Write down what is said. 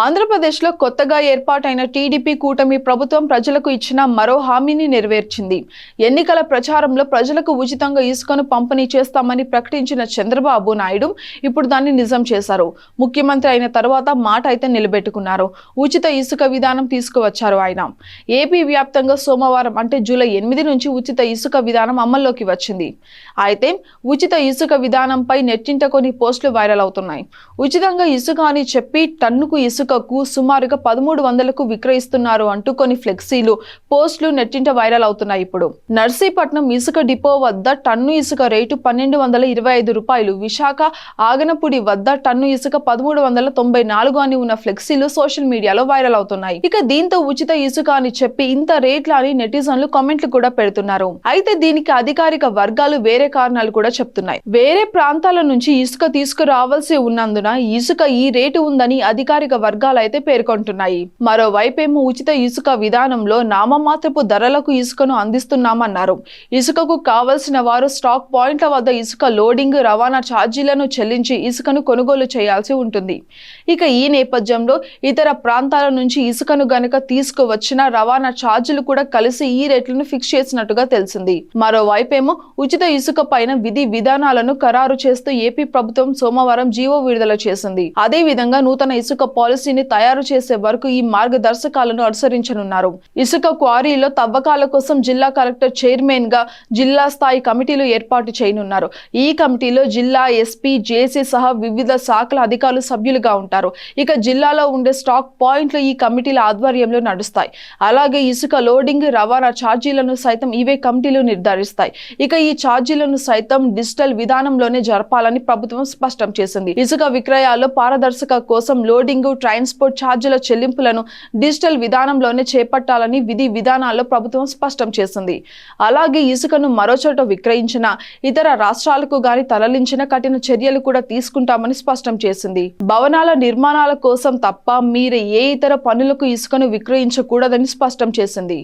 ఆంధ్రప్రదేశ్లో కొత్తగా ఏర్పాటైన టీడీపీ కూటమి ప్రభుత్వం ప్రజలకు ఇచ్చిన మరో హామీని నెరవేర్చింది. ఎన్నికల ప్రచారంలో ప్రజలకు ఉచితంగా ఇసుకను పంపిణీ చేస్తామని ప్రకటించిన చంద్రబాబు నాయుడు ఇప్పుడు దాన్ని నిజం చేశారు. ముఖ్యమంత్రి అయిన తర్వాత మాట అయితే నిలబెట్టుకున్నారు. ఉచిత ఇసుక విధానం తీసుకువచ్చారు ఆయన. ఏపీ వ్యాప్తంగా సోమవారం అంటే జూలై ఎనిమిది నుంచి ఉచిత ఇసుక విధానం అమల్లోకి వచ్చింది. అయితే ఉచిత ఇసుక విధానంపై నెట్టింట కొన్ని పోస్టులు వైరల్ అవుతున్నాయి. ఉచితంగా ఇసుక అని చెప్పి టన్నుకు ఇసుక ఇసుకకు సుమారుగా పదమూడు వందలకు విక్రయిస్తున్నారు అంటూ కొన్ని ఫ్లెక్సీలు పోస్టులు నెట్టింట వైరల్ అవుతున్నాయి ఇప్పుడు. నర్సీపట్నం ఇసుక డిపో వద్ద టన్ను ఇసుక రేటు పన్నెండు వందల ఇరవై ఐదు రూపాయలు. విశాఖ ఆగనపూడి వద్ద టన్ను ఇసుక పదమూడు వందల తొంభై నాలుగు అని ఉన్న ఫ్లెక్సీలు సోషల్ మీడియాలో వైరల్ అవుతున్నాయి. ఇక దీంతో ఉచిత ఇసుక అని చెప్పి ఇంత రేట్ల అని నెటిజన్లు కామెంట్లు కూడా పెడుతున్నారు. అయితే దీనికి అధికారిక వర్గాలు వేరే కారణాలు కూడా చెప్తున్నాయి. వేరే ప్రాంతాల నుంచి ఇసుక తీసుకురావాల్సి ఉన్నందున ఇసుక ఈ రేటు ఉందని అధికారిక వర్గాలు అయితే పేర్కొంటున్నాయి. మరోవైపేమో ఉచిత ఇసుక విధానంలో నామమాత్రపు ధరలకు ఇసుకను అందిస్తున్నామన్నారు. ఇసుకకు కావలసిన వారు స్టాక్ పాయింట్ల వద్ద ఇసుక లోడింగ్ రవాణా ఛార్జీలను చెల్లించి ఇసుకను కొనుగోలు చేయాల్సి ఉంటుంది. ఇక ఈ నేపథ్యంలో ఇతర ప్రాంతాల నుంచి ఇసుకను గనుక తీసుకువచ్చిన రవాణా ఛార్జీలు కూడా కలిసి ఈ రేట్లను ఫిక్స్ చేసినట్టుగా తెలిసింది. మరోవైపేమో ఉచిత ఇసుక పైన విధి విధానాలను ఖరారు చేస్తూ ఏపీ ప్రభుత్వం సోమవారం జీవో విడుదల చేసింది. అదే విధంగా నూతన ఇసుక పాలసీని తయారు చేసే వరకు ఈ మార్గదర్శకాలను అనుసరించనున్నారు. ఇసుక క్వారీలో తవ్వకాల కోసం జిల్లా కలెక్టర్ చైర్మన్గా జిల్లా స్థాయి కమిటీలు ఏర్పాటు చేయనున్నారు. ఈ కమిటీలో జిల్లా ఎస్పీ జేసీ సహా వివిధ శాఖల అధికారులు సభ్యులుగా ఉంటారు. ఇక జిల్లాలో ఉండే స్టాక్ పాయింట్లు ఈ కమిటీల ఆధ్వర్యంలో నడుస్తాయి. అలాగే ఇసుక లోడింగ్ రవాణా ఛార్జీలను సైతం ఇవే కమిటీలు నిర్ధారిస్తాయి. ఇక ఈ ఛార్జీలను సైతం డిజిటల్ విధానంలోనే జరపాలని ప్రభుత్వం స్పష్టం చేసింది. ఇసుక విక్రయాల్లో పారదర్శక కోసం లోడింగ్ ట్రాన్స్పోర్ట్ ఛార్జీల చెల్లింపులను డిజిటల్ విధానంలోనే చేపట్టాలని విధి విధానాల్లో ప్రభుత్వం స్పష్టం చేసింది. అలాగే ఇసుకను మరోచోట విక్రయించిన ఇతర రాష్ట్రాలకు గాని తరలించిన కఠిన చర్యలు కూడా తీసుకుంటామని స్పష్టం చేసింది. భవనాల నిర్మాణాల కోసం తప్ప మీరు ఏ ఇతర పనులకు ఇసుకను విక్రయించకూడదని స్పష్టం చేసింది.